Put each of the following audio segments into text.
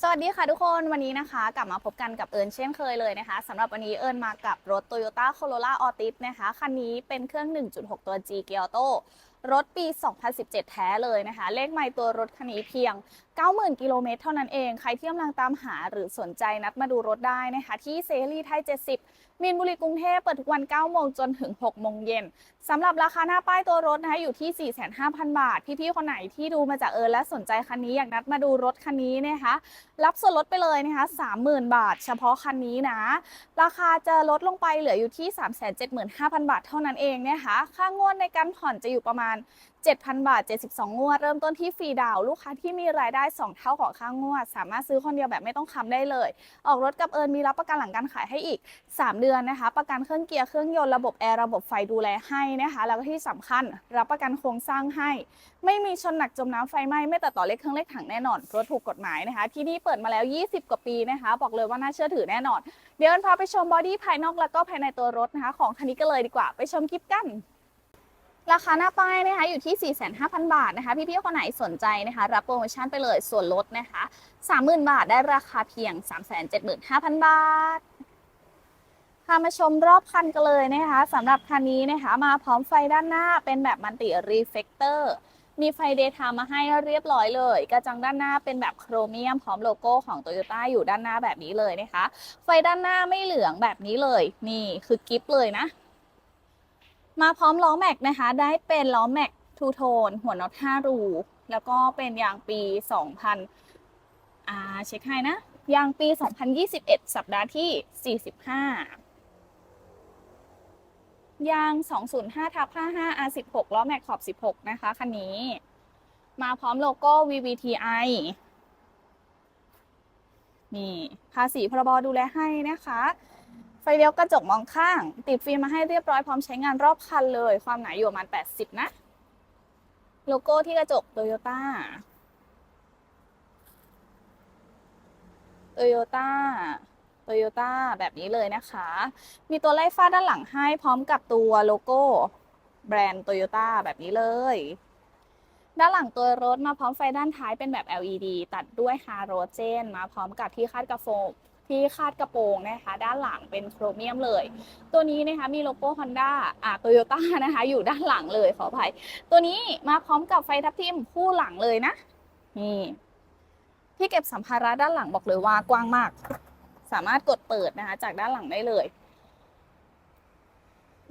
สวัสดีค่ะทุกคนวันนี้นะคะ กลับมาพบกันกับเอิญเช่นเคยเลยนะคะสำหรับวันนี้เอิญมากับรถ Toyota Corolla Altis นะคะคันนี้เป็นเครื่อง 1.6 ตัว G Gear Auto รถปี 2017 แท้เลยนะคะ เลขไมล์ตัวรถคันนี้เพียง 90,000 กิโลเมตรเท่านั้นเอง ใครที่กำลังตามหาหรือสนใจนัดมาดูรถได้นะคะ ที่เซรีไทย 70 มีนบุรีกรุงเทพเปิดทุกวัน 9 โมงจนถึง 6 โมงเย็นสำหรับราคาหน้าป้ายตัวรถนะคะอยู่ที่ 45,000 บาท พี่ๆ คนไหนที่ดูมาจากเอิญและสนใจคันนี้อยากนัดมาดูรถคันนี้นะคะ รับส่วนลดไปเลยนะคะ 30,000 บาท เฉพาะคันนี้นะ ราคาจะลดลงไปเหลืออยู่ที่ 375,000 บาทเท่านั้นเองนะคะ ค่างวดในการผ่อนจะอยู่ประมาณ 7,000 บาท 72 งวด เริ่มต้นที่ฟรีดาวลูกค้าที่มีรายได้ 2 เท่าของค่างวด สามารถซื้อคนเดียวแบบไม่ต้องค้ำได้เลย ออกรถกับเอิญมีรับประกันหลังการขายให้อีก 3 เดือนนะคะ ประกันเครื่องเกียร์เครื่องยนต์ระบบแอร์ระบบไฟดูแลให้นะคะ แล้วก็ที่สำคัญรับประกันโครงสร้างให้ ไม่มีชนหนักจมน้ำไฟไหม้ไม่ตัดต่อเลขเครื่องเลขถังแน่นอนรถถูกกฎหมายนะคะ ที่นี่เปิดมาแล้ว 20 กว่าปีนะคะ บอกเลยว่าน่าเชื่อถือแน่นอน เดี๋ยวเอิญพาไปชมบอดี้ภายนอกแล้วก็ภายในตัวรถนะคะ ของคันนี้กันเลยดีกว่าไปชมคลิปกัน ราคาหน้าป้ายนะคะอยู่ที่ 45,000 บาทนะคะ พี่ๆคนไหนสนใจนะคะ รับโปรโมชั่นไปเลยส่วนลดนะคะ 30,000 บาทได้ราคาเพียง 375,000 บาทพามาชมรอบคันกันเลยนะคะสำหรับคันนี้นะคะ มาพร้อมไฟด้านหน้าเป็นแบบมันติรีเฟกเตอร์มีไฟเดย์ไทม์มาให้เรียบร้อยเลย กระจังด้านหน้าเป็นแบบโครเมียมพร้อมโลโก้ของ t o y ยต้อยู่ด้านหน้าแบบนี้เลยนะคะ ไฟด้านหน้าไม่เหลืองแบบนี้เลย นี่คือกิฟเลยนะ มาพร้อมล้อแม็กนะคะ ได้เป็นล้อแม็กทูโทนหัวน็อต5รู แล้วก็เป็นยางปี 2000อ่าเช็คให้นะ ยางปี 2021 สัปดาห์ที่ 45 ยาง 205ทับ55 R16 ล้อแม็กขอบ 16 นะคะ คันนี้ มาพร้อมโลโก้ VVTi นี่ ภาษีพรบดูแลให้นะคะ ไฟเลี้ยวกระจกมองข้าง ติดฟิล์มมาให้เรียบร้อยพร้อมใช้งานรอบคันเลย ความหนาอยู่ประมาณ 80 นะ โลโก้ที่กระจกโตโยต้าโตโยต้าโตโยต้าแบบนี้เลยนะคะ มีตัวไล่ฟ้าด้านหลังให้พร้อมกับตัวโลโก้แบรนด์โตโยต้าแบบนี้เลย ด้านหลังตัวรถมาพร้อมไฟด้านท้ายเป็นแบบ LED ตัดด้วยฮาโรเจน มาพร้อมกับที่คาดกระโปรง ที่คาดกระโปรงนะคะ ด้านหลังเป็นโครเมียมเลย ตัวนี้นะคะมีโลโก้ Honda อ่าโตโยต้านะคะ อยู่ด้านหลังเลยขออภัย ตัวนี้มาพร้อมกับไฟทับทิมคู่หลังเลยนะ นี่ที่เก็บสัมภาระด้านหลังบอกเลยว่ากว้างมาก สามารถกดเปิดนะคะ จากด้านหลังได้เลย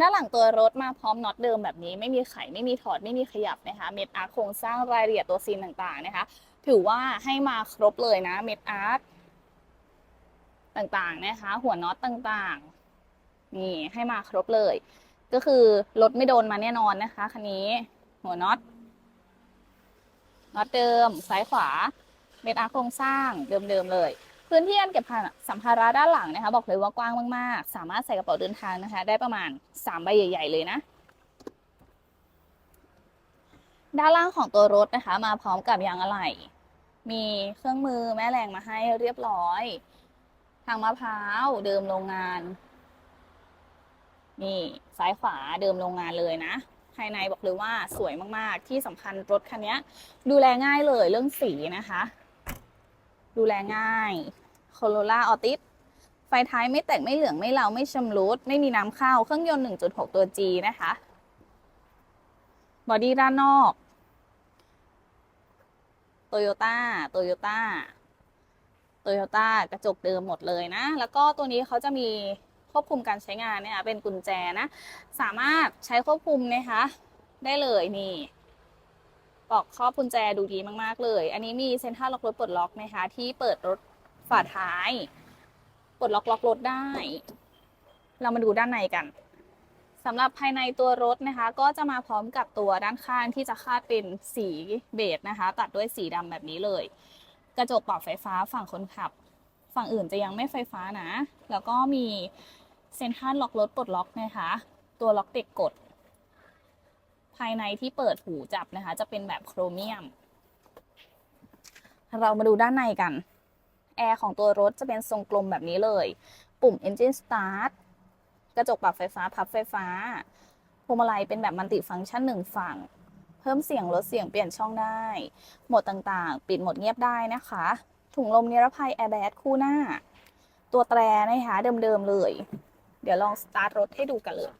ด้านหลังตัวรถมาพร้อมน็อตเดิมแบบนี้ ไม่มีไขไม่มีถอดไม่มีขยับนะคะ เม็ดอาร์โครงสร้างรายละเอียดตัวซีนต่างๆนะคะ ถือว่าให้มาครบเลยนะ เม็ดอาร์ ต่างๆนะคะ หัวน็อตต่างๆ นี่ให้มาครบเลย ก็คือรถไม่โดนมาแน่นอนนะคะคันนี้ หัวน็อตน็อตเดิมซ้ายขวาเม็ดอาร์โครงสร้างเดิมๆเลยพื้นที่การเก็บสัมภาระด้านหลังนะคะ บอกเลยว่ากว้างมากๆ สามารถใส่กระเป๋าเดินทางนะคะ ได้ประมาณ 3 ใบใหญ่ ๆ เลยนะ ด้านล่างของตัวรถนะคะ มาพร้อมกับยางอะไหล่มีเครื่องมือแม่แรงมาให้เรียบร้อยางมะพร้าวเดิมโรงงาน นี่ซ้ายขวาเดิมโรงงานเลยนะภายในบอกเลยว่าสวยมากๆ ที่สำคัญรถคันนี้ดูแลง่ายเลยเรื่องสีนะคะ ดูแลง่าย Corolla Altis ไฟท้ายไม่แตกไม่เหลืองไม่เลาไม่ชำรุด ไม่มีน้ำเข้าเครื่องยนต์ 1.6 ตัว G นะคะ บอดี้ด้านนอกโต โยต้าโยต้ากระจกเดิมหมดเลยนะ แล้วก็ตัวนี้เขาจะมีควบคุมการใช้งานเนี่ยเป็นกุญแจนะ สามารถใช้ควบคุมนะคะ ได้เลยนี่ปอกครอบกุญแจดูดีมาก ๆ เลย อันนี้มีเซ็นทรัลล็อกรถปลดล็อกนะคะ ที่เปิดรถฝาท้ายปลดล็อกล็อกรถได้ เรามาดูด้านในกันสำหรับภายในตัวรถนะคะ ก็จะมาพร้อมกับตัวด้านข้างที่จะคาดเป็นสีเบจนะคะ ตัดด้วยสีดำแบบนี้เลย กระจกปรับไฟฟ้าฝั่งคนขับ ฝั่งอื่นจะยังไม่ไฟฟ้านะ แล้วก็มีเซ็นทรัลล็อกรถปลดล็อกนะคะ ตัวล็อกเด็กกด ภายในที่เปิดหูจับนะคะ จะเป็นแบบโครเมียม เรามาดูด้านในกัน แอร์ของตัวรถจะเป็นทรงกลมแบบนี้เลย ปุ่ม Engine Start กระจกปรับไฟฟ้าพับไฟฟ้าพวงมาลัยเป็นแบบมัลติฟังก์ชันหนึ่งฝั่ง เพิ่มเสียงลดเสียงเปลี่ยนช่องได้ โหมดต่างๆ ปิดโหมดเงียบได้นะคะ ถุงลมนิรภัยแอร์แบ็กคู่หน้า ตัวแตรนะคะเดิมๆเลย เดี๋ยวลองสตาร์ทรถให้ดูกันเลย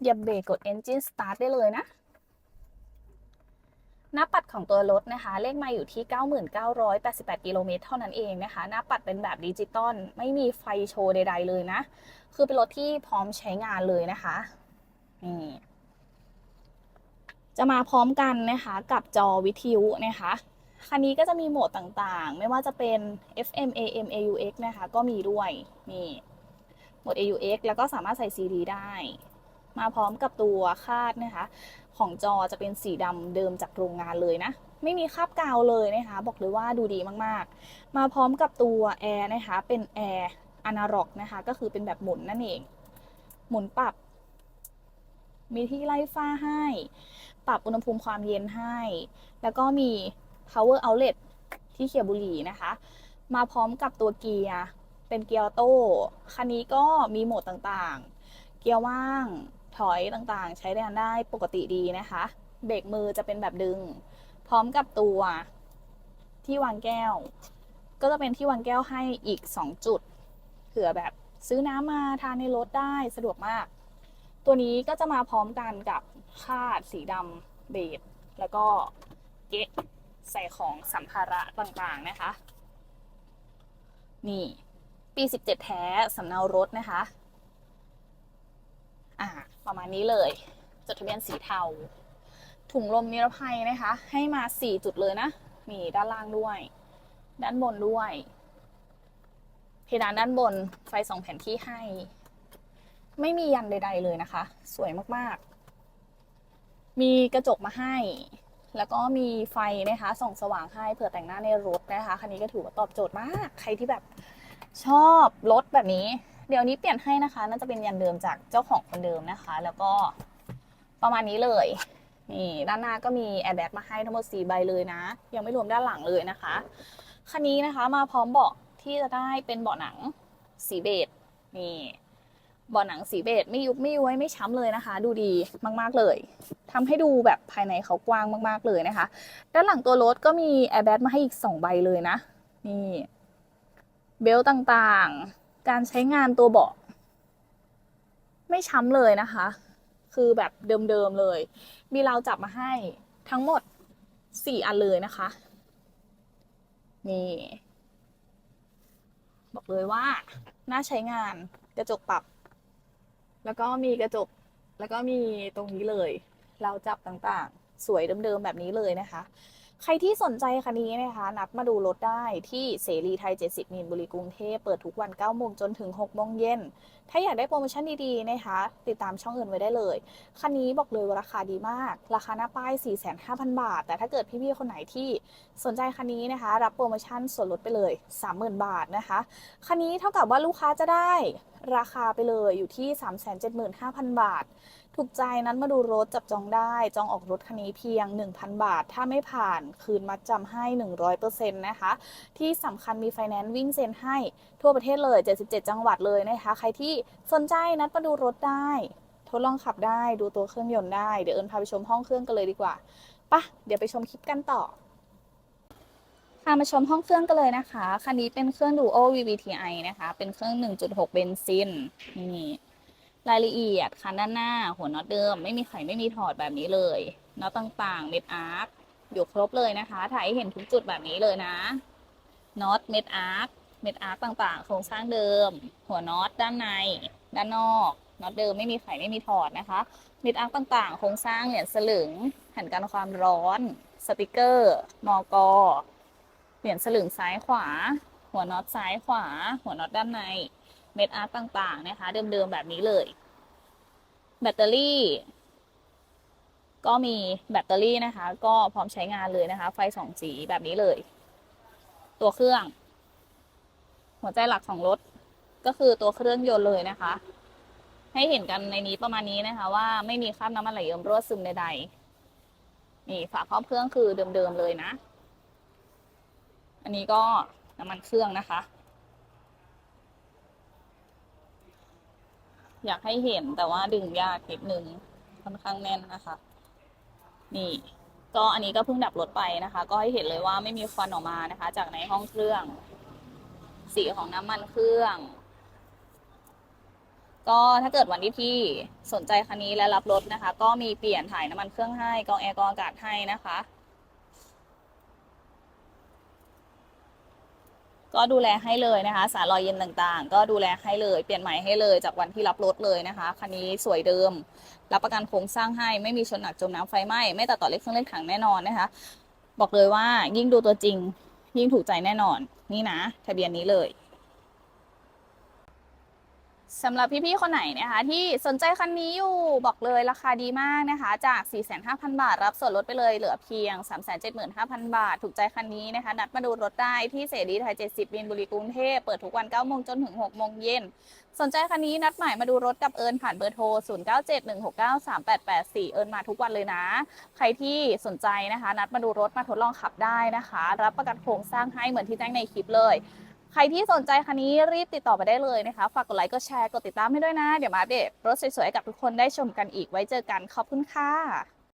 เหยียบเบรกกด Engine Start ได้เลยนะหน้าปัดของตัวรถนะคะ เลขมาอยู่ที่ 9988 กิโลเมตรเท่านั้นเองนะคะ หน้าปัดเป็นแบบดิจิตอลไม่มีไฟโชว์ใด ๆ เลยนะ คือเป็นรถที่พร้อมใช้งานเลยนะคะ นี่ จะมาพร้อมกันนะคะกับจอวิทยุนะคะคันนี้ก็จะมีโหมดต่างๆ ไม่ว่าจะเป็น FM AM AUX นะคะก็มีด้วยนี่โหมด AUX แล้วก็สามารถใส่ CD ได้ มาพร้อมกับตัวคาดนะคะ ของจอจะเป็นสีดำเดิมจากโรงงานเลยนะ ไม่มีคราบกาวเลยนะคะ บอกเลยว่าดูดีมากๆ มาพร้อมกับตัวแอร์นะคะ เป็นแอร์อนาล็อกนะคะ ก็คือเป็นแบบหมุนนั่นเอง หมุนปรับ มีที่ไล่ฟ้าให้ ปรับอุณหภูมิความเย็นให้ แล้วก็มี power outlet ที่เขียบบุหรี่นะคะ มาพร้อมกับตัวเกียร์ เป็นเกียร์โต้ คันนี้ก็มีโหมดต่างๆ เกียร์ว่าง ถอยต่างๆ ใช้งานได้ปกติดีนะคะ เบรกมือจะเป็นแบบดึง พร้อมกับตัวที่วางแก้ว ก็จะเป็นที่วางแก้วให้อีก 2 จุด เผื่อแบบซื้อน้ำมาทานในรถได้สะดวกมาก ตัวนี้ก็จะมาพร้อมกันกับคาดสีดำเบจแล้วก็เกะใส่ของสัมภาระต่างๆนะคะ นี่ ปี 17 แท้สำเนารถนะคะ อ่า ประมาณนี้เลย จดทะเบียนสีเทา ถุงลมนิรภัยนะคะ ให้มา 4 จุดเลยนะ นี่ด้านล่างด้วย ด้านบนด้วย เพดานด้านบนไฟสองแผ่นที่ให้ ไม่มียันใด ๆ เลยนะคะ สวยมากๆ มีกระจกมาให้ แล้วก็มีไฟนะคะส่องสว่างให้เผื่อแต่งหน้าในรถนะคะคันนี้ก็ถือว่าตอบโจทย์มาก ใครที่แบบชอบรถแบบนี้ เดี๋ยวนี้เปลี่ยนให้นะคะ น่าจะเป็นยันเดิมจากเจ้าของคนเดิมนะคะ แล้วก็ประมาณนี้เลยนี่ด้านหน้าก็มีแอร์แบ็กมาให้ทั้งหมด4ใบเลยนะ ยังไม่รวมด้านหลังเลยนะคะคันนี้นะคะมาพร้อมเบาะที่จะได้เป็นเบาะหนังสีเบจนี่ บาะหนังสีเบจไม่ยุบไม่ย้วยไม่ช้ำเลยนะคะ ดูดีมาก ๆ เลยทำให้ดูแบบภายในเขากว้างมาก ๆ เลยนะคะ ด้านหลังตัวรถก็มีแอร์แบ็มาให้อีก 2 ใบเลยนะ นี่เบลต์ต่างๆ การใช้งานตัวเบาะไม่ช้ำเลยนะคะ คือแบบเดิม ๆ เลย มีเราวจับมาให้ทั้งหมด 4 อันเลยนะคะ นี่ บอกเลยว่า น่าใช้งานกระจกปรับ แล้วก็มีกระจก แล้วก็มีตรงนี้เลยเราจับต่างๆ สวยเดิมๆแบบนี้เลยนะคะ ใครที่สนใจคันนี้นะคะ นัดมาดูรถได้ที่เสรีไทย 70มีนบุรีกรุงเทพเปิดทุกวัน9โมงจนถึง6โมงเย็น ถ้าอยากได้โปรโมชั่นดีๆนะคะ ติดตามช่องอื่นไว้ได้เลย คันนี้บอกเลยว่าราคาดีมาก ราคาหน้าป้าย 45,000บาท แต่ถ้าเกิดพี่ๆคนไหนที่สนใจคันนี้นะคะ รับโปรโมชั่นส่วนลดไปเลย 30,000 บาทนะคะ คันนี้เท่ากับว่าลูกค้าจะได้ ราคาไปเลยอยู่ที่ 375,000 บาท ถูกใจนั้นมาดูรถจับจองได้ จองออกรถคันนี้เพียง 1,000 บาท ถ้าไม่ผ่านคืนมัดจำให้ 100%นะคะ ที่สำคัญมีไฟแนนซ์วิ่งเซ็นให้ทั่วประเทศเลย 77 จังหวัดเลยนะคะ ใครที่สนใจนัดมาดูรถได้ ทดลองขับได้ดูตัวเครื่องยนต์ได้ เดี๋ยวเอิญพาไปชมห้องเครื่องกันเลยดีกว่าปะเดี๋ยวไปชมคลิปกันต่อ พามาชมห้องเครื่องกันเลยนะคะ คันนี้เป็นเครื่อง Duo VVTi นะคะ เป็นเครื่อง 1.6 เบนซิน นี่ รายละเอียดคันด้านหน้า หัวน็อตเดิม ไม่มีไขไม่มีถอดแบบนี้เลย น็อตต่างๆ เม็ดอาร์ค อยู่ครบเลยนะคะ ถ่ายให้เห็นทุกจุดแบบนี้เลยนะ น็อตเม็ดอาร์ค เม็ดอาร์คต่างๆ โครงสร้างเดิม หัวน็อตด้านใน ด้านนอก น็อตเดิมไม่มีไขไม่มีถอดนะคะ เม็ดอาร์คต่างๆ โครงสร้างเหรียญสลึงแผ่นกันความร้อน สติกเกอร์ มอกอ เหรียญสลึงซ้ายขวา หัวน็อตซ้ายขวา หัวน็อตด้านใน เม็ดอาร์ตต่างๆนะคะ เดิมๆแบบนี้เลย แบตเตอรี่ ก็มีแบตเตอรี่นะคะ ก็พร้อมใช้งานเลยนะคะ ไฟสองสีแบบนี้เลย ตัวเครื่อง หัวใจหลักของรถก็คือตัวเครื่องยนต์เลยนะคะ ให้เห็นกันในนี้ประมาณนี้นะคะ ว่าไม่มีคราบน้ำมันไหลเยิ้มรั่วซึมใดๆนี่ฝาครอบเครื่องคือเดิมๆเลยนะ อันนี้ก็น้ำมันเครื่องนะคะ อยากให้เห็นแต่ว่าดึงยากนิดนึงค่อนข้างแน่นนะคะ นี่ ก็อันนี้ก็เพิ่งดับรถไปนะคะ ก็ให้เห็นเลยว่าไม่มีควันออกมานะคะ จากในห้องเครื่อง สีของน้ำมันเครื่อง ก็ถ้าเกิดวันที่พี่สนใจคันนี้และรับรถนะคะ ก็มีเปลี่ยนถ่ายน้ำมันเครื่องให้กองแอร์กองอากาศให้นะคะ ก็ดูแลให้เลยนะคะ สารรอยเย็นต่างๆ ก็ดูแลให้เลย เปลี่ยนใหม่ให้เลยจากวันที่รับรถเลยนะคะคันนี้สวยเดิม รับประกันโครงสร้างให้ไม่มีชนหนักจมน้ำไฟไหม้ไม่ตัดต่อเล็กเครื่องเล่นถังแน่นอนนะคะ บอกเลยว่ายิ่งดูตัวจริงยิ่งถูกใจแน่นอน นี่นะ ทะเบียนนี้เลย สำหรับพี่ๆ คนไหนนะคะ ที่สนใจคันนี้อยู่บอกเลยราคาดีมากนะคะ จาก 45,000 บาท รับส่วนลดไปเลยเหลือเพียง 375,000 บาท ถูกใจคันนี้นะคะ นัดมาดูรถได้ที่เสรีไทย 70บินบุรีกรุงเทพเปิดทุกวัน 9 โมงจนถึง 6 โมงเย็น สนใจคันนี้นัดหมายมาดูรถกับเอิญผ่านเบอร์โทร 0971693884 เอิญมาทุกวันเลยนะ ใครที่สนใจนะคะ นัดมาดูรถมาทดลองขับได้นะคะ รับประกันโครงสร้างให้เหมือนที่แจ้งในคลิปเลย ใครที่สนใจคันนี้รีบติดต่อไปได้เลยนะคะ ฝากกดไลค์กดแชร์กดติดตามให้ด้วยนะ เดี๋ยวมาอัปเดตรถสวยๆให้กับทุกคนได้ชมกันอีกไว้เจอกันขอบคุณค่ะ